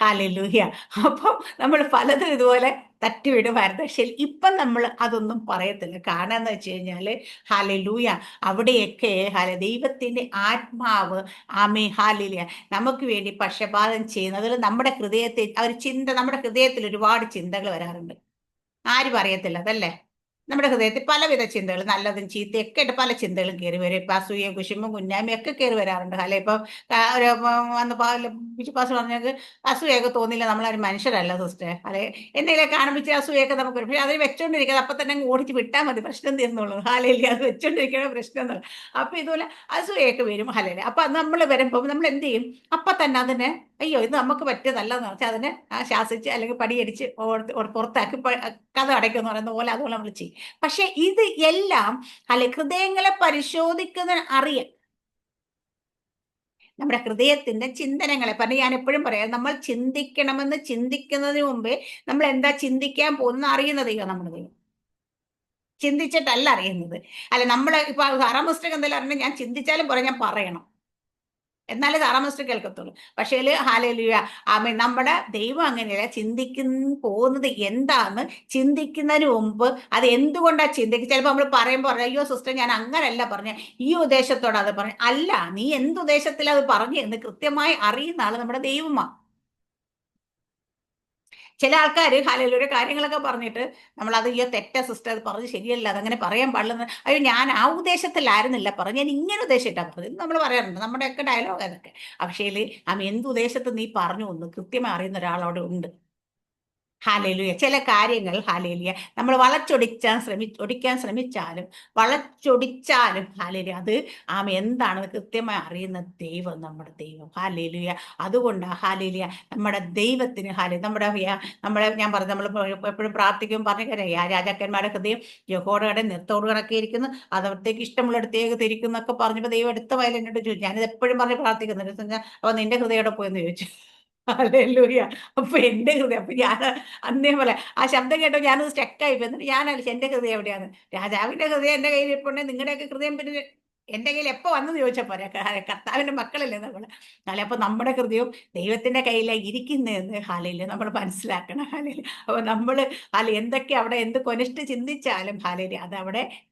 ഹാലലൂഹ്യ അപ്പം നമ്മൾ പലതും ഇതുപോലെ തട്ടിവിടുമായിരുന്നു. പക്ഷെ ഇപ്പം നമ്മൾ അതൊന്നും പറയത്തില്ല. കാരണം എന്ന് വെച്ച് കഴിഞ്ഞാൽ ഹാലലൂയ അവിടെയൊക്കെ ഹല ദൈവത്തിന്റെ ആത്മാവ് ആമേ ഹാലില നമുക്ക് വേണ്ടി പക്ഷപാതം ചെയ്യുന്നത് അതിൽ നമ്മുടെ ഹൃദയത്തെ ഒരു ചിന്ത നമ്മുടെ ഹൃദയത്തിൽ ഒരുപാട് ചിന്തകൾ വരാറുണ്ട്. ആരും അറിയത്തില്ല അതല്ലേ? നമ്മുടെ ഹൃദയത്തിൽ പലവിധ ചിന്തകൾ നല്ലതും ചീത്തയൊക്കെ ആയിട്ട് പല ചിന്തകളും കയറി വരും. ഇപ്പൊ അസൂയയും കുശുമ്പും കുഞ്ഞാമയും ഒക്കെ കയറി വരാറുണ്ട്. അല്ലെ? ഇപ്പൊ വന്ന ഒരു വന്നപ്പോ ബിജുപാസ് പറഞ്ഞത് അസൂയൊക്കെ തോന്നില്ല നമ്മളൊരു മനുഷ്യരല്ല സിസ്റ്റർ അല്ലെ? എന്തെങ്കിലും കാണുമ്പോൾ അസൂയൊക്കെ നമുക്ക് പക്ഷെ അതിൽ വെച്ചോണ്ടിരിക്കുന്നത് അപ്പൊ തന്നെ ഓടിച്ച് വിട്ടാൽ മതി. പ്രശ്നം തീർന്നുള്ളൂ ഹാലയില്ല അത് വെച്ചോണ്ടിരിക്കണ പ്രശ്നം എന്നുള്ളത് അപ്പൊ ഇതുപോലെ അസൂയൊക്കെ വരും. ഹലയിൽ അപ്പൊ നമ്മൾ വരുമ്പോൾ നമ്മൾ എന്ത് ചെയ്യും? അപ്പൊ തന്നെ അതിനെ അയ്യോ ഇത് നമുക്ക് പറ്റിയതല്ലെന്ന് വെച്ചാൽ അതിനെ ശാസിച്ച് അല്ലെങ്കിൽ പടിയടിച്ച് പുറത്താക്കി കഥ അടയ്ക്കുമെന്ന് പറയുന്ന പോലെ അതുപോലെ നമ്മൾ ചെയ്യും. പക്ഷെ ഇത് എല്ലാം അല്ലെ ഹൃദയങ്ങളെ പരിശോധിക്കുന്ന അറിയാം നമ്മുടെ ഹൃദയത്തിന്റെ ചിന്തനങ്ങളെ പറഞ്ഞ് ഞാൻ എപ്പോഴും പറയാം നമ്മൾ ചിന്തിക്കണമെന്ന് ചിന്തിക്കുന്നതിന് മുമ്പേ നമ്മൾ എന്താ ചിന്തിക്കാൻ പോകുന്ന അറിയുന്നത് ദൈവം നമ്മുടെ ദൈവം. ചിന്തിച്ചിട്ടല്ല അറിയുന്നത്. അല്ല നമ്മൾ ഇപ്പൊ സാറാമസ്റ്റിക് എന്തെങ്കിലും അറിഞ്ഞാൽ ഞാൻ ചിന്തിച്ചാലും പറയാം ഞാൻ പറയണം. എന്നാലേ താറാമസ്റ്റർ കേൾക്കത്തുള്ളൂ. പക്ഷേ ഹാലലിയ. ആമേ നമ്മുടെ ദൈവം അങ്ങനെയല്ല. ചിന്തിക്കുന്ന പോകുന്നത് എന്താന്ന് ചിന്തിക്കുന്നതിന് മുമ്പ് അത് എന്തുകൊണ്ടാണ് ചിന്തിക്കുക ചിലപ്പോൾ നമ്മൾ പറയുമ്പോൾ പറയാം അയ്യോ സിസ്റ്റർ ഞാൻ അങ്ങനല്ല പറഞ്ഞ. ഈ ഉദ്ദേശത്തോടെ അത് പറഞ്ഞു. അല്ല നീ എന്ത് ഉദ്ദേശത്തിൽ അത് പറഞ്ഞു എന്ന് കൃത്യമായി അറിയുന്ന ആൾ നമ്മുടെ ദൈവമാണ് ചില ആൾക്കാർ ഹാലയിലൊരു കാര്യങ്ങളൊക്കെ പറഞ്ഞിട്ട് നമ്മൾ അത് ഈ തെറ്റ സിസ്റ്റർ അത് പറഞ്ഞ് ശരിയല്ല അതങ്ങനെ പറയാൻ പാടില്ലെന്ന് അയ്യോ ഞാൻ ആ ഉദ്ദേശത്തിലായിരുന്നില്ല പറഞ്ഞു ഞാൻ ഇങ്ങനെ ഉദ്ദേശിച്ചിട്ടാണ് പറഞ്ഞത്. നമ്മൾ പറയാറുണ്ട് നമ്മുടെയൊക്കെ ഡയലോഗ് അതൊക്കെ. പക്ഷേ അമ്മ എന്ത് ഉദ്ദേശത്ത് നീ പറഞ്ഞു ഒന്ന് കൃത്യമായി അറിയുന്ന ഒരാൾ അവിടെ ഉണ്ട്. ഹാലേലുയ. ചില കാര്യങ്ങൾ ഹാലേലിയ. നമ്മൾ വളച്ചൊടിച്ചാൻ ശ്രമി ഒടിക്കാൻ ശ്രമിച്ചാലും വളച്ചൊടിച്ചാലും ഹാലേലിയ അത് ആമ എന്താണെന്ന് കൃത്യമായി അറിയുന്ന ദൈവം നമ്മുടെ ദൈവം. ഹാലേലുയ. അതുകൊണ്ടാണ് ഹാലേലിയ നമ്മുടെ ദൈവത്തിന് ഹാലേ നമ്മുടെ നമ്മളെ ഞാൻ പറഞ്ഞു നമ്മൾ എപ്പോഴും പ്രാർത്ഥിക്കും പറഞ്ഞു ആ രാജാക്കന്മാരുടെ ഹൃദയം യഹോടയുടെ നിർത്തോട് കണക്കിയിരിക്കുന്നു അത് അവിടത്തേക്ക് ഇഷ്ടമുള്ളിടത്തേക്ക് തിരിക്കുന്നൊക്കെ പറഞ്ഞപ്പോൾ ദൈവം എടുത്ത വയലിനോട് ചോദിച്ചു. ഞാനിത് എപ്പോഴും പറഞ്ഞ് പ്രാർത്ഥിക്കുന്നുണ്ട്. അപ്പൊ നിന്റെ ഹൃദയം പോയെന്ന് ചോദിച്ചു? ഹല്ലേലൂയ. അപ്പൊ എന്റെ ഹൃദയം അപ്പൊ ഞാൻ അന്നേ പോലെ ആ ശബ്ദം കേട്ടോ ഞാനത് സ്റ്റക്കായി എന്നിട്ട് ഞാൻ എന്റെ ഹൃദയം എവിടെയാണ് രാജാവിന്റെ ഹൃദയം എന്റെ കയ്യിൽ ഇരിപ്പുണ്ട് നിങ്ങളുടെയൊക്കെ ഹൃദയം പിന്നെ എന്റെ കയ്യിൽ എപ്പോ വന്നെന്ന് ചോദിച്ചാൽ പോരാ? കർത്താവിന്റെ മക്കളല്ലേ നമ്മൾ നാളെ അപ്പോൾ നമ്മുടെ ഹൃദയവും ദൈവത്തിന്റെ കയ്യിലാണ് ഇരിക്കുന്നതെന്ന് ഹാലയിൽ നമ്മൾ മനസ്സിലാക്കണം. ഹാലയിൽ അപ്പോൾ നമ്മൾ ഹാല എന്തൊക്കെ അവിടെ എന്ത് കൊനിഷ്ഠ ചിന്തിച്ചാലും ഹാലയിൽ അത്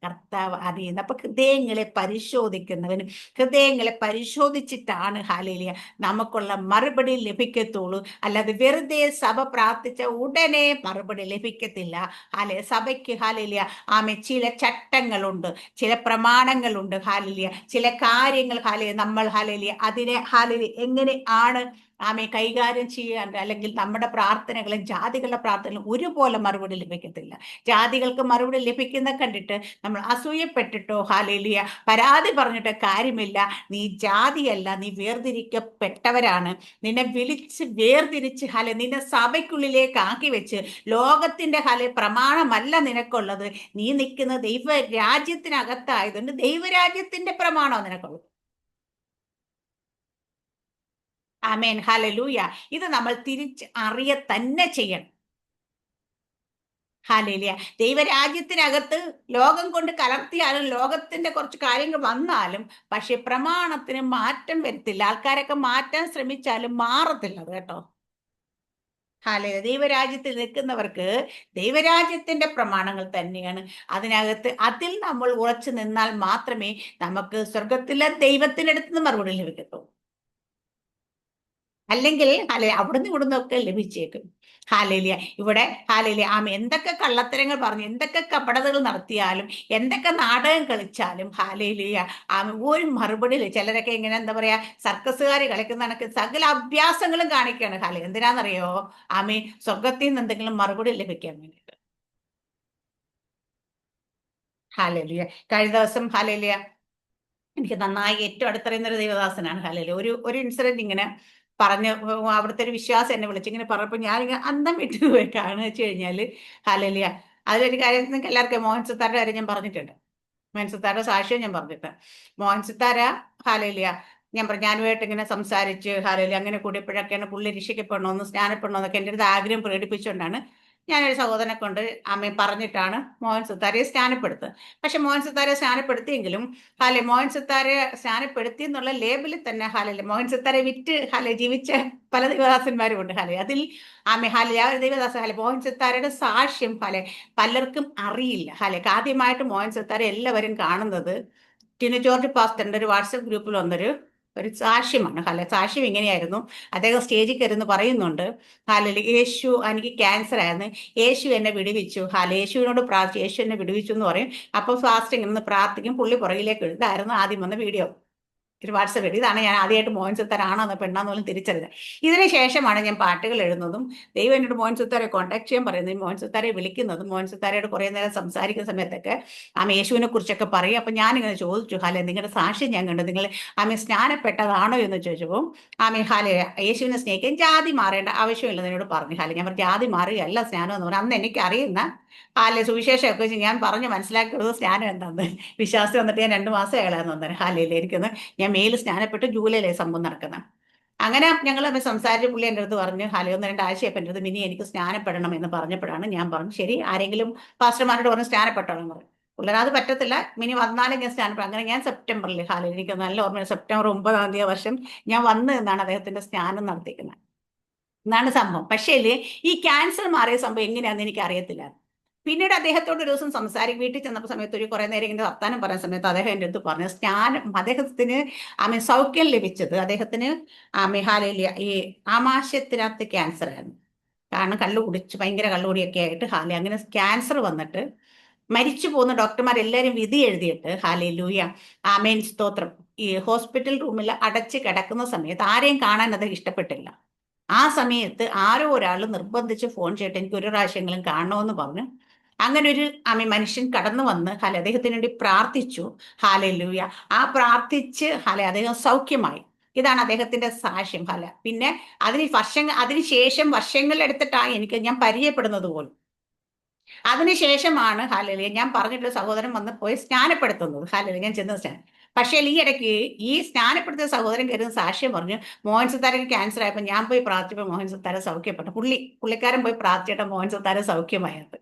കർത്താവ് അറിയുന്നത് അപ്പോൾ ഹൃദയങ്ങളെ പരിശോധിക്കുന്നവനും ഹൃദയങ്ങളെ പരിശോധിച്ചിട്ടാണ് ഹാലയിൽ നമുക്കുള്ള മറുപടി ലഭിക്കത്തുള്ളൂ. അല്ലാതെ വെറുതെ സഭ പ്രാർത്ഥിച്ച ഉടനെ മറുപടി ലഭിക്കത്തില്ല. ഹാലെ സഭയ്ക്ക് ഹാലയിൽ ആമേ ചില ചട്ടങ്ങളുണ്ട് ചില പ്രമാണങ്ങളുണ്ട് ഹാലിലിയ ചില കാര്യങ്ങൾ ഹാലലിയ നമ്മൾ ഹാലലിയ അതിനെ ഹാലലിയ എങ്ങനെ ആണ് ആമെ കൈകാര്യം ചെയ്യാൻ അല്ലെങ്കിൽ നമ്മുടെ പ്രാർത്ഥനകളും ജാതികളുടെ പ്രാർത്ഥനകളും ഒരുപോലെ മറുപടി ലഭിക്കത്തില്ല. ജാതികൾക്ക് മറുപടി ലഭിക്കുന്ന കണ്ടിട്ട് നമ്മൾ അസൂയപ്പെട്ടിട്ടോ ഹാലേലിയ പരാതി പറഞ്ഞിട്ട് കാര്യമില്ല. നീ ജാതിയല്ല നീ വേർതിരിക്കപ്പെട്ടവരാണ്. നിന്നെ വിളിച്ച് വേർതിരിച്ച് ഹല നിന്നെ സഭയ്ക്കുള്ളിലേക്ക് ആക്കി വെച്ച് ലോകത്തിന്റെ ഹല പ്രമാണമല്ല നിനക്കുള്ളത്. നീ നിൽക്കുന്ന ദൈവ രാജ്യത്തിനകത്തായതുകൊണ്ട് ദൈവരാജ്യത്തിന്റെ പ്രമാണോ നിനക്കുള്ളത്. ആമേൻ ഹലലൂയ ഇത് നമ്മൾ തിരിച്ച് അറിയ തന്നെ ചെയ്യണം. ഹാലലിയ ദൈവരാജ്യത്തിനകത്ത് ലോകം കൊണ്ട് കലർത്തിയാലും ലോകത്തിന്റെ കുറച്ച് കാര്യങ്ങൾ വന്നാലും പക്ഷെ പ്രമാണത്തിന് മാറ്റം വരുത്തില്ല. ആൾക്കാരൊക്കെ മാറ്റാൻ ശ്രമിച്ചാലും മാറത്തില്ല അത് കേട്ടോ. ഹാലയ ദൈവരാജ്യത്തിൽ നിൽക്കുന്നവർക്ക് ദൈവരാജ്യത്തിന്റെ പ്രമാണങ്ങൾ തന്നെയാണ്. അതിനകത്ത് അതിൽ നമ്മൾ ഉറച്ചു നിന്നാൽ മാത്രമേ നമുക്ക് സ്വർഗത്തിലെ ദൈവത്തിനടുത്ത് മറുപടി ലഭിക്കത്തുള്ളൂ. അല്ലെങ്കിൽ ഹാലേ അവിടുന്ന് ഇവിടുന്ന് ഒക്കെ ലഭിച്ചേക്കും. ഹാലേലിയ. ഇവിടെ ഹാലേലിയ ആമ എന്തൊക്കെ കള്ളത്തരങ്ങൾ പറഞ്ഞു എന്തൊക്കെ കപടതകൾ നടത്തിയാലും എന്തൊക്കെ നാടകം കളിച്ചാലും ഹാലേലിയ ആമ ഒരു മറുപടിയില്ല ചിലരൊക്കെ ഇങ്ങനെ എന്താ പറയാ സർക്കസുകാർ കളിക്കുന്ന കണക്ക് സകല അഭ്യാസങ്ങളും കാണിക്കുകയാണ് ഹാലേ എന്തിനാണെന്നറിയോ ആമേ സ്വർഗത്തിൽ നിന്ന് എന്തെങ്കിലും മറുപടി ലഭിക്കാൻ വേണ്ടിയിട്ട്. ഹാലേലിയ. കഴിഞ്ഞ ദിവസം ഹാലേലിയ എനിക്ക് നന്നായി ഏറ്റവും അടുത്തറിയുന്ന ഒരു ദൈവദാസനാണ് ഹാലേലിയ. ഒരു ഒരു ഇൻസിഡന്റ് ഇങ്ങനെ പറഞ്ഞ് അവിടുത്തെ ഒരു വിശ്വാസം എന്നെ വിളിച്ചു ഇങ്ങനെ പറഞ്ഞപ്പോൾ ഞാനിങ്ങനെ അന്തം വിട്ടു പോയി കാണുക വെച്ച് കഴിഞ്ഞാൽ ഹലലിയ അതിലൊരു കാര്യം നിങ്ങൾക്ക് എല്ലാവർക്കും മോഹൻ സിത്താരുടെ കാര്യം ഞാൻ പറഞ്ഞിട്ടുണ്ട്. മോഹൻ സിത്താരുടെ സാക്ഷ്യം ഞാൻ പറഞ്ഞിട്ട് മോഹൻ സിത്താര ഹലലിയ ഞാൻ പറഞ്ഞു ഞാനുമായിട്ട് ഇങ്ങനെ സംസാരിച്ച് ഹലലിയ അങ്ങനെ കൂടിയപ്പോഴൊക്കെയാണ് പുള്ളി രക്ഷിക്കപ്പെടണമെന്ന് സ്നാനപ്പെടണമെന്നൊക്കെ എന്റെ അടുത്ത് ആഗ്രഹം പ്രകടിപ്പിച്ചുകൊണ്ടാണ് ഞാനൊരു സഹോദരനെ കൊണ്ട് അമ്മയും പറഞ്ഞിട്ടാണ് മോഹൻ സിത്താരയെ സ്നാനപ്പെടുത്തുന്നത് പക്ഷെ മോഹൻ സിത്താരയെ സ്നാനപ്പെടുത്തിയെങ്കിലും ഹാലെ മോഹൻ സിത്താരെ സ്നാനപ്പെടുത്തി എന്നുള്ള ലേബിളിൽ തന്നെ ഹാലല്ലേ മോഹൻ സിത്താരെ വിറ്റ് ഹാലെ ജീവിച്ച പല ദൈവദാസന്മാരും ഉണ്ട് ഹാലെ. അതിൽ ആമെ ഹാലെ ആ ഒരു ദൈവദാസ ഹാലെ മോഹൻ സിത്താരയുടെ സാക്ഷ്യം ഹാലെ പലർക്കും അറിയില്ല ഹാലെ. ആദ്യമായിട്ട് മോഹൻ സിത്താര എല്ലാവരും കാണുന്നത് ടിനു ജോർജ് പാസ്റ്ററിന്റെ ഒരു വാട്സപ്പ് ഗ്രൂപ്പിൽ വന്നൊരു ഒരു സാക്ഷ്യമാണ്. ഹല സാക്ഷ്യം ഇങ്ങനെയായിരുന്നു. അദ്ദേഹം സ്റ്റേജിൽ കയറുന്നു പറയുന്നുണ്ട് ഹാലല് യേശു എനിക്ക് ക്യാൻസർ ആയിരുന്നു. യേശു എന്നെ വിടുവിച്ചു. ഹാല യേശുവിനോട് പ്രാർത്ഥിച്ചു. യേശു എന്നെ വിടുവിച്ചു എന്ന് പറയും. അപ്പോൾ ഫാസ്റ്റ് ഇങ്ങനെ പ്രാർത്ഥിക്കും. പുള്ളി പുറകിലേക്ക്. ഇതായിരുന്നു ആദ്യം വന്ന വീഡിയോ. ഒരു വാട്സപ്പ് ഇതാണ് ഞാൻ ആദ്യമായിട്ട് മോഹൻ സുത്താറാണോ എന്ന് പെണ്ണാന്ന് പോലും തിരിച്ചറിഞ്ഞത്. ഇതിന് ശേഷമാണ് ഞാൻ പാട്ടുകൾ എഴുതുന്നതും ദൈവം എന്നോട് മോഹൻ സുത്താരെ കോൺടാക്ട് ചെയ്യാൻ പറയുന്നത് മോഹൻ സുത്താരെ വിളിക്കുന്നതും മോഹൻ സുത്താരയോട് കുറേ നേരം സംസാരിക്കുന്ന സമയത്തൊക്കെ ആമ യേശുവിനെ കുറിച്ചൊക്കെ പറയും. അപ്പം ഞാനിങ്ങനെ ചോദിച്ചു ഹാലെ നിങ്ങളുടെ സാക്ഷ്യം ഞാൻ കണ്ടു. നിങ്ങൾ ആമ സ്നാനപ്പെട്ടതാണോ എന്ന് ചോദിച്ചപ്പോൾ ആമേ ഹാലെ യേശുവിനെ സ്നേഹിക്കാൻ ജാതി മാറേണ്ട ആവശ്യമില്ലെന്ന് എന്നോട് പറഞ്ഞു. ഹാലെ ഞാൻ പറഞ്ഞു ജാതി മാറുകയല്ല സ്നാനം എന്ന് പറഞ്ഞു. അന്ന് എനിക്ക് അറിയുന്ന ഹാലെ സുവിശേഷമൊക്കെ വെച്ച് ഞാൻ പറഞ്ഞ് മനസ്സിലാക്കി കൊടുത്ത സ്നാനം എന്താന്ന്. വിശ്വാസം വന്നിട്ട് ഞാൻ രണ്ട് മാസം ആയാലായിരുന്നു അന്നേരം ഹാലയിലിരിക്കുന്നത് ഞാൻ മേൽ സ്നാനപ്പെട്ട് ജൂലൈയിലെ സംഭവം നടക്കുന്നത് അങ്ങനെ ഞങ്ങൾ സംസാരിച്ച പുള്ളി എന്റെ അടുത്ത് പറഞ്ഞു ഹാലോ ഒന്ന് രണ്ടാഴ്ചയപ്പോൾ എന്റെ അടുത്ത് മിനി എനിക്ക് സ്നാനപ്പെടണം എന്ന് പറഞ്ഞപ്പോഴാണ് ഞാൻ പറഞ്ഞു ശരി ആരെങ്കിലും പാസ്റ്റർമാരോട് പറഞ്ഞ് സ്നാനപ്പെട്ടോളാം പറഞ്ഞു. പുള്ളിന് അത് പറ്റത്തില്ല. മിനി വന്നാലും ഞാൻ സ്നാനപ്പെടും. അങ്ങനെ ഞാൻ സെപ്റ്റംബറിൽ ഹാലയിൽ എനിക്ക് നല്ല ഓർമ്മ സെപ്റ്റംബർ ഒമ്പതാം തീയതി വർഷം ഞാൻ വന്നു എന്നാണ് അദ്ദേഹത്തിന്റെ സ്നാനം നടത്തിക്കുന്നത്. എന്നാണ് സംഭവം. പക്ഷേ ഈ ക്യാൻസർ മാറിയ സംഭവം എങ്ങനെയാണെന്ന് എനിക്ക് അറിയത്തില്ല പിന്നീട് അദ്ദേഹത്തോട് ഒരു ദിവസം സംസാരിക്കും വീട്ടിൽ ചെന്നപ്പോൾ സമയത്ത് ഒരു കുറേ നേരം ഇങ്ങനെ വർത്താനം പറയുന്ന സമയത്ത് അദ്ദേഹം എന്റെ അടുത്ത് പറഞ്ഞു സ്നാനം അദ്ദേഹത്തിന് ആമെ സൗഖ്യം ലഭിച്ചത് അദ്ദേഹത്തിന് ആ ഹാലയിൽ ഈ ആമാശയത്തിനകത്ത് ക്യാൻസർ ആയിരുന്നു. കാരണം കള്ളു കുടിച്ച് ഭയങ്കര കള്ളുകുടിയൊക്കെ ആയിട്ട് ഹാലി അങ്ങനെ ക്യാൻസർ വന്നിട്ട് മരിച്ചു പോകുന്ന ഡോക്ടർമാർ എല്ലാവരും വിധി എഴുതിയിട്ട് ഹാലി ലൂയ ആമേൻ സ്തോത്രം ഈ ഹോസ്പിറ്റൽ റൂമിൽ അടച്ച് കിടക്കുന്ന സമയത്ത് ആരെയും കാണാൻ അത് ഇഷ്ടപ്പെട്ടില്ല. ആ സമയത്ത് ആരോ ഒരാൾ നിർബന്ധിച്ച് ഫോൺ ചെയ്തിട്ട് എനിക്ക് ഒരു പ്രാവശ്യങ്ങളും കാണണമെന്ന് പറഞ്ഞു അങ്ങനെ ഒരു ആമി മനുഷ്യൻ കടന്നു വന്ന് ഹാല അദ്ദേഹത്തിന് വേണ്ടി പ്രാർത്ഥിച്ചു. ഹാലല്ലൂയ ആ പ്രാർത്ഥിച്ച് ഹാല അദ്ദേഹം സൗഖ്യമായി. ഇതാണ് അദ്ദേഹത്തിന്റെ സാക്ഷ്യം ഹല. പിന്നെ അതിന് വർഷങ്ങൾ അതിനുശേഷം വർഷങ്ങൾ എടുത്തിട്ടാണ് എനിക്ക് ഞാൻ പരിചയപ്പെടുന്നത് പോലും. അതിനുശേഷമാണ് ഹാലലിയ ഞാൻ പറഞ്ഞിട്ടുള്ള സഹോദരൻ വന്ന് പോയി സ്നാനപ്പെടുത്തുന്നത്. ഹാലലിയ ഞാൻ ചെന്ന സ്നാനം പക്ഷേ ഈ ഇടയ്ക്ക് ഈ സ്നാനപ്പെടുത്തിയ സഹോദരൻ കരുതുന്ന സാക്ഷ്യം പറഞ്ഞു മോഹൻ സുത്താരക്ക് ക്യാൻസർ ആയപ്പോൾ ഞാൻ പോയി പ്രാർത്ഥിച്ചപ്പോൾ മോഹൻ സുത്താര സൗഖ്യപ്പെട്ടു. പുള്ളി പുള്ളിക്കാരൻ പോയി പ്രാർത്ഥിച്ചിട്ട് മോഹൻ സുത്താര സൗഖ്യമായത്.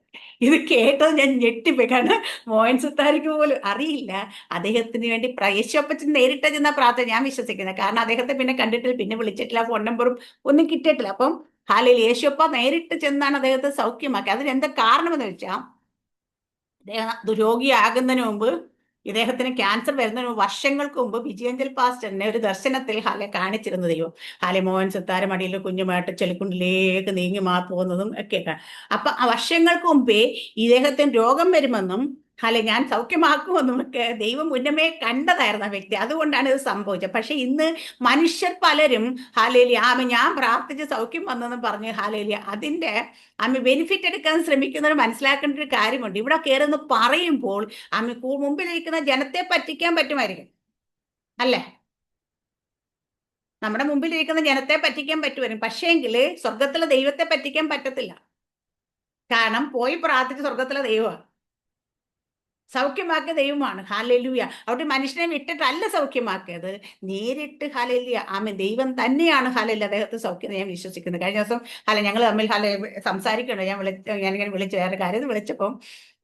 ഇത് കേട്ടത് ഞാൻ ഞെട്ടിപ്പോയി. കാരണം മോഹൻ സിത്താരക്ക് പോലും അറിയില്ല അദ്ദേഹത്തിന് വേണ്ടി യേശുപ്പച്ചൻ നേരിട്ട് ചെന്ന പ്രാർത്ഥന ഞാൻ വിശ്വസിക്കുന്നത് കാരണം അദ്ദേഹത്തെ പിന്നെ കണ്ടിട്ടില്ല പിന്നെ വിളിച്ചിട്ടില്ല ഫോൺ നമ്പറും ഒന്നും കിട്ടിയിട്ടില്ല. അപ്പം ഹാലിൽ യേശുപ്പ നേരിട്ട് ചെന്നാണ് അദ്ദേഹത്തെ സൗഖ്യമാക്കി അതിന് എന്താ കാരണമെന്ന് വെച്ചാൽ അദ്ദേഹം രോഗിയാകുന്നതിന് മുമ്പ് ഇദ്ദേഹത്തിന് ക്യാൻസർ വരുന്നതിന് വർഷങ്ങൾക്ക് മുമ്പ് വിജയഞ്ചൽ പാസ്റ്റ് എന്നെ ഒരു ദർശനത്തിൽ ഹാലെ കാണിച്ചിരുന്നു ദൈവം. ഹാലെ മോഹൻ സിത്താരമടിയിൽ കുഞ്ഞുമായിട്ട് ചെളിക്കുണ്ടിലേക്ക് നീങ്ങി മാ പോകുന്നതും ഒക്കെ അപ്പൊ വർഷങ്ങൾക്ക് മുമ്പേ ഇദ്ദേഹത്തിന് രോഗം വരുമെന്നും അല്ലെ ഞാൻ സൗഖ്യമാക്കുമെന്നൊക്കെ ദൈവം മുന്നമേ കണ്ടതായിരുന്നു വ്യക്തി. അതുകൊണ്ടാണ് ഇത് സംഭവിച്ചത്. പക്ഷെ ഇന്ന് മനുഷ്യർ പലരും ഹാലേലി ആമ ഞാൻ പ്രാർത്ഥിച്ച് സൗഖ്യം വന്നെന്ന് പറഞ്ഞ് ഹാലേലി അതിന്റെ ആമ ബെനിഫിറ്റ് എടുക്കാൻ ശ്രമിക്കുന്നവർ മനസ്സിലാക്കേണ്ട ഒരു കാര്യമുണ്ട്. ഇവിടെ കയറുന്ന പറയുമ്പോൾ ആമ മുമ്പിലിരിക്കുന്ന ജനത്തെ പറ്റിക്കാൻ പറ്റുമായിരിക്കും. അല്ലേ? നമ്മുടെ മുമ്പിലിരിക്കുന്ന ജനത്തെ പറ്റിക്കാൻ പറ്റുമായിരിക്കും. പക്ഷേങ്കിൽ സ്വർഗത്തിലെ ദൈവത്തെ പറ്റിക്കാൻ പറ്റത്തില്ല. കാരണം പോയി പ്രാർത്ഥിച്ച് സ്വർഗത്തിലെ ദൈവമാണ്. സൗഖ്യമാക്കിയ ദൈവമാണ്. ഹാലലുയ അവിടെ മനുഷ്യനെ വിട്ടിട്ടല്ല സൗഖ്യമാക്കിയത്. നേരിട്ട് ഹാലല്യ ആമേ ദൈവം തന്നെയാണ് ഹാലല്ല അദ്ദേഹത്തെ സൗഖ്യം ഞാൻ വിശ്വസിക്കുന്നത് കഴിഞ്ഞ ദിവസം ഹാല ഞങ്ങൾ തമ്മിൽ ഹാല സംസാരിക്കണോ? ഞാൻ വിളി ഞാനിങ്ങനെ വിളിച്ചു വേറെ കാര്യം വിളിച്ചപ്പം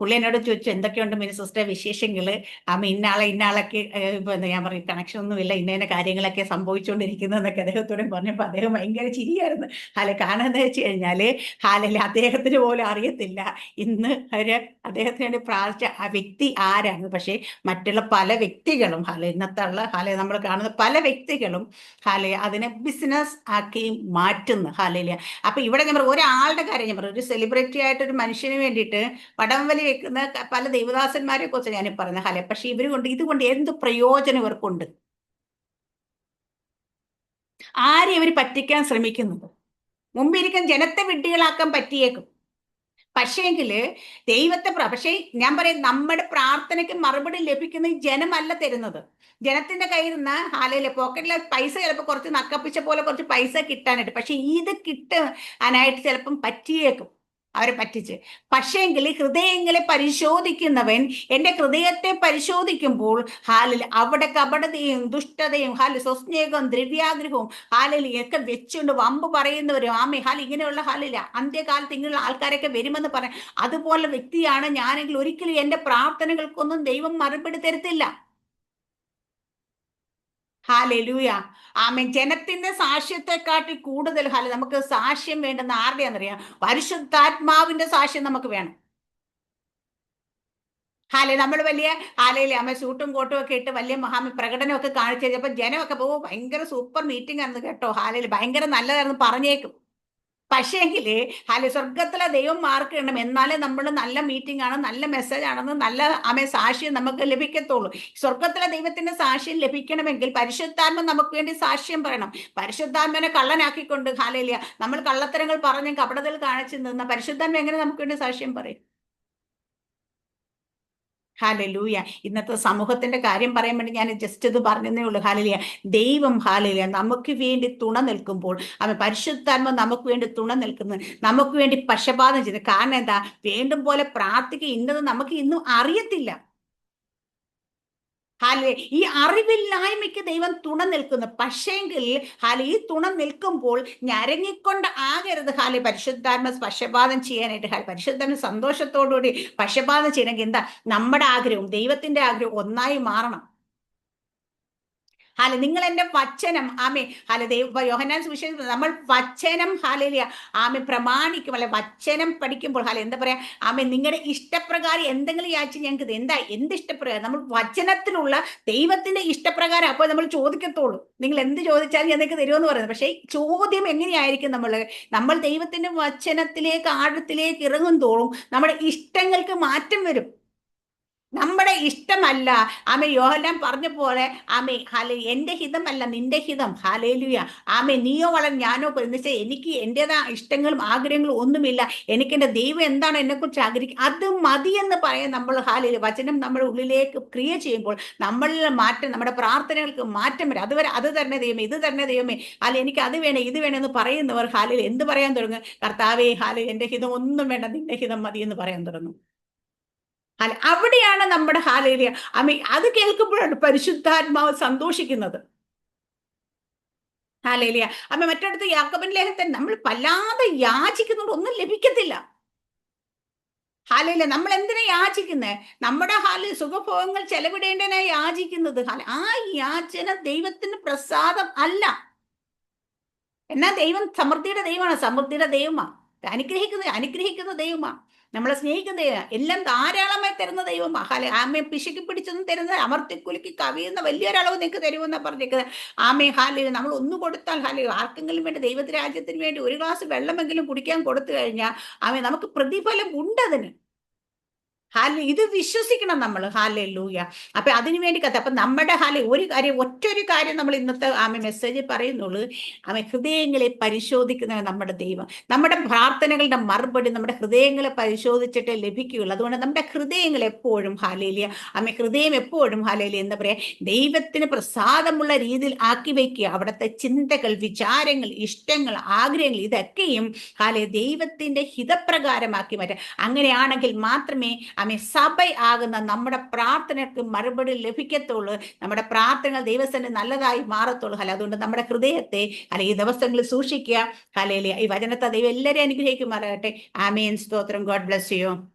പുള്ളി എന്നോട് ചോദിച്ചു എന്തൊക്കെയുണ്ട് മിനി സിസ്റ്റർ വിശേഷങ്ങൾ ആമ ഇന്നാളെ ഇന്നാളൊക്കെ ഇപ്പൊ ഞാൻ പറയും കണക്ഷൻ ഒന്നുമില്ല ഇന്ന കാര്യങ്ങളൊക്കെ സംഭവിച്ചുകൊണ്ടിരിക്കുന്നതെന്നൊക്കെ അദ്ദേഹത്തോടും പറഞ്ഞപ്പോൾ അദ്ദേഹം ഭയങ്കര ചിരിയായിരുന്നു. ഹാല കാണാന്ന് വെച്ച് കഴിഞ്ഞാൽ ഹാലല്ല അദ്ദേഹത്തിന് പോലും അറിയത്തില്ല. ഇന്ന് ഒരു അദ്ദേഹത്തിന് വേണ്ടി പ്രാർത്ഥിച്ച ആ വ്യക്തി ആരാണ്? പക്ഷേ മറ്റുള്ള പല വ്യക്തികളും ഹാല ഇന്നത്തുള്ള ഹാല നമ്മൾ കാണുന്ന പല വ്യക്തികളും ഹാല അതിനെ ബിസിനസ് ആക്കി മാറ്റുന്നു. ഹാലയില്ല അപ്പൊ ഇവിടെ ഞാൻ പറയും ഒരാളുടെ കാര്യം ഞാൻ പറയും ഒരു സെലിബ്രിറ്റി ആയിട്ട് ഒരു മനുഷ്യന് വേണ്ടിയിട്ട് വടംവലി വെക്കുന്ന പല ദൈവദാസന്മാരെ കുറിച്ച് ഞാൻ പറഞ്ഞ ഹലെ പക്ഷെ ഇവർ കൊണ്ട് ഇതുകൊണ്ട് എന്ത് പ്രയോജനം ഇവർക്കുണ്ട്? ആരെ ഇവർ പറ്റിക്കാൻ ശ്രമിക്കുന്നത് മുമ്പിരിക്കും ജനത്തെ വിഡ്ഢികളാക്കാൻ പറ്റിയേക്കും. പക്ഷേങ്കിൽ ദൈവത്തെ പക്ഷേ ഞാൻ പറയും നമ്മുടെ പ്രാർത്ഥനയ്ക്ക് മറുപടി ലഭിക്കുന്ന ജനമല്ല തരുന്നത്. ജനത്തിന്റെ കയ്യിൽ നിന്ന് ഹാലയിലെ പോക്കറ്റിലെ പൈസ ചിലപ്പോൾ കുറച്ച് നക്കപ്പിച്ച പോലെ കുറച്ച് പൈസ കിട്ടാനായിട്ട് പക്ഷെ ഇത് കിട്ടാനായിട്ട് ചിലപ്പം പറ്റിയേക്കും. അവരെ പറ്റിച്ച്. പക്ഷേങ്കിൽ ഹൃദയങ്ങളെ പരിശോധിക്കുന്നവൻ എന്റെ ഹൃദയത്തെ പരിശോധിക്കുമ്പോൾ ഹാലിൽ അവിടെ കപടതയും ദുഷ്ടതയും ഹാൽ സ്വസ്നേഹവും ദ്രവ്യാഗ്രഹവും ഹാലിൽ ഒക്കെ വെച്ചുകൊണ്ട് വമ്പ് പറയുന്നവരും ആമേ ഹാൽ ഇങ്ങനെയുള്ള ഹാലില്ല അന്ത്യകാലത്ത് ഇങ്ങനെയുള്ള ആൾക്കാരൊക്കെ വരുമെന്ന് പറയാം. അതുപോലെ വ്യക്തിയാണ് ഞാനെങ്കിൽ ഒരിക്കലും എന്റെ പ്രാർത്ഥനകൾക്കൊന്നും ദൈവം മറുപടി തരത്തില്ല. ഹാലലൂയ. ആമേൻ. ജനത്തിന്റെ സാക്ഷ്യത്തെക്കാട്ടി കൂടുതൽ ഹാല നമുക്ക് സാക്ഷ്യം വേണ്ടെന്ന് ആരുടെയാണെന്നറിയാം? പരിശുദ്ധാത്മാവിന്റെ സാക്ഷ്യം നമുക്ക് വേണം. ഹാലേ നമ്മൾ വലിയ ഹാലയിലെ അമ്മ സൂട്ടും കോട്ടും ഒക്കെ ഇട്ട് വലിയ മഹാമി പ്രകടനമൊക്കെ കാണിച്ചു കഴിഞ്ഞപ്പോൾ ജനമൊക്കെ പോകും ഭയങ്കര സൂപ്പർ മീറ്റിംഗ് ആണെന്ന് കേട്ടോ. ഹാലയിൽ ഭയങ്കര നല്ലതായിരുന്നു പറഞ്ഞേക്കും. പക്ഷേങ്കിൽ ഹാല സ്വർഗത്തിലെ ദൈവം മാർക്ക് ഇടണം എന്നാലേ നമ്മൾ നല്ല മീറ്റിംഗ് ആണ് നല്ല മെസ്സേജ് ആണെന്ന് നല്ല അമേ സാക്ഷ്യം നമുക്ക് ലഭിക്കത്തുള്ളൂ. സ്വർഗത്തിലെ ദൈവത്തിന്റെ സാക്ഷ്യം ലഭിക്കണമെങ്കിൽ പരിശുദ്ധാത്മ നമുക്ക് വേണ്ടി സാക്ഷ്യം പറയണം. പരിശുദ്ധാത്മനെ കള്ളനാക്കിക്കൊണ്ട് ഹാലയില്ല നമ്മൾ കള്ളത്തരങ്ങൾ പറഞ്ഞ് കപടത്തിൽ കാണിച്ചു നിന്ന പരിശുദ്ധാത്മ എങ്ങനെ നമുക്ക് വേണ്ടി സാക്ഷ്യം പറയും? ഹാലലൂയ ഇന്നത്തെ സമൂഹത്തിന്റെ കാര്യം പറയാൻ വേണ്ടി ഞാൻ ജസ്റ്റ് ഇത് പറഞ്ഞതേ ഉള്ളൂ. ഹാലലിയ ദൈവം ഹാലലിയ നമുക്ക് വേണ്ടി തുണ നിൽക്കുമ്പോൾ അവൻ പരിശുദ്ധാത്മ നമുക്ക് വേണ്ടി തുണ നിൽക്കുന്നത് നമുക്ക് വേണ്ടി പക്ഷപാതം ചെയ്യുന്നത് കാരണം എന്താ? വേണ്ടും പോലെ പ്രാർത്ഥിക്കുക ഇന്നത് നമുക്ക് ഇന്നും അറിയത്തില്ല. ഹാലെ ഈ അറിവില്ലായ്മയ്ക്ക് ദൈവം തുണ നിൽക്കുന്നു. പക്ഷേങ്കിൽ ഹാലെ ഈ തുണ നിൽക്കുമ്പോൾ ഞരങ്ങിക്കൊണ്ട് ആകരുത്. ഹാലെ പരിശുദ്ധാത്മ പക്ഷപാതം ചെയ്യാനായിട്ട്. ഹാലെ പരിശുദ്ധാത്മ സന്തോഷത്തോടുകൂടി പക്ഷപാതം ചെയ്യണമെങ്കിൽ എന്താ? നമ്മുടെ ആഗ്രഹവും ദൈവത്തിന്റെ ആഗ്രഹവും ഒന്നായി മാറണം. ഹാല നിങ്ങൾ എന്റെ വചനം ആമേ ഹാല ദൈവ യോഹനാൻ സുവിശേഷം നമ്മൾ വചനം ഹാലലിയ ആമെ പ്രമാണിക്കും. അല്ലെ വചനം പഠിക്കുമ്പോൾ ഹാല എന്താ പറയാ? ആമെ നിങ്ങളുടെ ഇഷ്ടപ്രകാരം എന്തെങ്കിലും യാചി ഞങ്ങൾക്ക് എന്താ? എന്ത് ഇഷ്ടപ്രകാരം? നമ്മൾ വചനത്തിലുള്ള ദൈവത്തിന്റെ ഇഷ്ടപ്രകാരം അപ്പോൾ നമ്മൾ ചോദിക്കത്തുള്ളൂ നിങ്ങൾ എന്ത് ചോദിച്ചാലും ഞങ്ങൾക്ക് തരുമെന്ന് പറയുന്നത്. പക്ഷേ ചോദ്യം എങ്ങനെയായിരിക്കും നമ്മൾ നമ്മൾ ദൈവത്തിന്റെ വചനത്തിലേക്ക് ആഴത്തിലേക്ക് ഇറങ്ങും തോറും നമ്മുടെ ഇഷ്ടങ്ങൾക്ക് മാറ്റം വരും. നമ്മുടെ ഇഷ്ടമല്ല. ആമേ യോഹലാൻ പറഞ്ഞ പോലെ ആമേ ഹാലെ എന്റെ ഹിതമല്ല നിന്റെ ഹിതം. ഹാലേലുയ. ആമേ നീയോ വളർ ഞാനോ എന്ന് എനിക്ക് എന്റെതാ ഇഷ്ടങ്ങളും ആഗ്രഹങ്ങളും ഒന്നുമില്ല. എനിക്ക് എന്റെ ദൈവം എന്താണ് എന്നെക്കുറിച്ച് ആഗ്രഹിക്കുക അത് മതി എന്ന് പറയാൻ നമ്മൾ ഹാലിൽ വചനം നമ്മുടെ ഉള്ളിലേക്ക് ക്രിയ ചെയ്യുമ്പോൾ നമ്മളിൽ മാറ്റം നമ്മുടെ പ്രാർത്ഥനകൾക്ക് മാറ്റം വരും. അതുവരെ അത് തന്നെ ദൈവമേ ഇത് തന്നെ ദൈവമേ. അല്ല എനിക്ക് അത് വേണേ ഇത് വേണേ എന്ന് പറയുന്നവർ ഹാലിൽ എന്ത് പറയാൻ തുടങ്ങും? കർത്താവേ ഹാൽ എന്റെ ഹിതം ഒന്നും വേണ്ട നിന്റെ ഹിതം മതി എന്ന് പറയാൻ തുടങ്ങും. ഹാല അവിടെയാണ് നമ്മുടെ ഹാലേലിയ. അമ്മ അത് കേൾക്കുമ്പോഴാണ് പരിശുദ്ധാത്മാവ് സന്തോഷിക്കുന്നത്. ഹാലേലിയ. അമ്മ മറ്റടുത്ത് യാക്കബൻ ലേഖത്തിൽ നമ്മൾ വല്ലാതെ യാചിക്കുന്നുണ്ട് ഒന്നും ലഭിക്കത്തില്ല. ഹാലയില്ല നമ്മൾ എന്തിനാ യാചിക്കുന്നത് നമ്മുടെ ഹാലിൽ സുഖഭോഗങ്ങൾ ചെലവിടേണ്ടതിനായി യാചിക്കുന്നത്. ഹാല ആ യാചന ദൈവത്തിന് പ്രസാദം അല്ല. എന്നാ ദൈവം സമൃദ്ധിയുടെ ദൈവമാണ് സമൃദ്ധിയുടെ ദൈവമാണ്. അനുഗ്രഹിക്കുന്ന അനുഗ്രഹിക്കുന്ന ദൈവമാ നമ്മളെ സ്നേഹിക്കുന്ന എല്ലാം ധാരാളമായി തരുന്ന ദൈവം. മഹാല ആമയെ പിശുക്കി പിടിച്ചൊന്നും തരുന്ന അമർത്തിക്കുലുക്കി കവിയുന്ന വലിയൊരളവ് നിങ്ങൾക്ക് തരുമെന്നാണ് പറഞ്ഞിരിക്കുന്നത് ആമേ ഹാലിന് നമ്മൾ ഒന്ന് കൊടുത്താൽ ഹാലി ആർക്കെങ്കിലും വേണ്ടി ദൈവത്തിന്റെ രാജ്യത്തിന് വേണ്ടി ഒരു ഗ്ലാസ് വെള്ളമെങ്കിലും കുടിക്കാൻ കൊടുത്തു കഴിഞ്ഞാൽ ആമേ നമുക്ക് പ്രതിഫലം ഉണ്ടതിന് ഹാല ഇത് വിശ്വസിക്കണം നമ്മൾ ഹാലേ ലൂയ അപ്പൊ അതിനു വേണ്ടി കഥ അപ്പൊ നമ്മുടെ ഹാല ഒരു കാര്യം ഒറ്റൊരു കാര്യം നമ്മൾ ഇന്നത്തെ ആമ മെസ്സേജ് പറയുന്നുള്ളൂ. ആമ ഹൃദയങ്ങളെ പരിശോധിക്കുന്ന നമ്മുടെ ദൈവം. നമ്മുടെ പ്രാർത്ഥനകളുടെ മറുപടി നമ്മുടെ ഹൃദയങ്ങളെ പരിശോധിച്ചിട്ടേ ലഭിക്കുകയുള്ളൂ. അതുകൊണ്ട് നമ്മുടെ ഹൃദയങ്ങൾ എപ്പോഴും ഹാലേലിയ ആമ ഹൃദയം എപ്പോഴും ഹാലേലിയ എന്താ പറയാ ദൈവത്തിന് പ്രസാദമുള്ള രീതിയിൽ ആക്കി വയ്ക്കുക. അവിടുത്തെ ചിന്തകൾ വിചാരങ്ങൾ ഇഷ്ടങ്ങൾ ആഗ്രഹങ്ങൾ ഇതൊക്കെയും ഹാലെ ദൈവത്തിന്റെ ഹിതപ്രകാരമാക്കി മാറ്റുക. അങ്ങനെയാണെങ്കിൽ മാത്രമേ ആമേ സഭ ആകുന്ന നമ്മുടെ പ്രാർത്ഥനയ്ക്ക് മറുപടി ലഭിക്കത്തുള്ളൂ. നമ്മുടെ പ്രാർത്ഥനകൾ ദൈവസ്ഥന് നല്ലതായി മാറത്തുള്ളൂ. അല്ല അതുകൊണ്ട് നമ്മുടെ ഹൃദയത്തെ അല്ലെ ഈ ദിവസങ്ങളിൽ സൂക്ഷിക്കുക. കലയിലെ ഈ വചനത്തെ ദൈവം എല്ലാവരെയും അനുഗ്രഹിക്കുമാറാകട്ടെ. ആമേൻ. സ്തോത്രം. God bless you.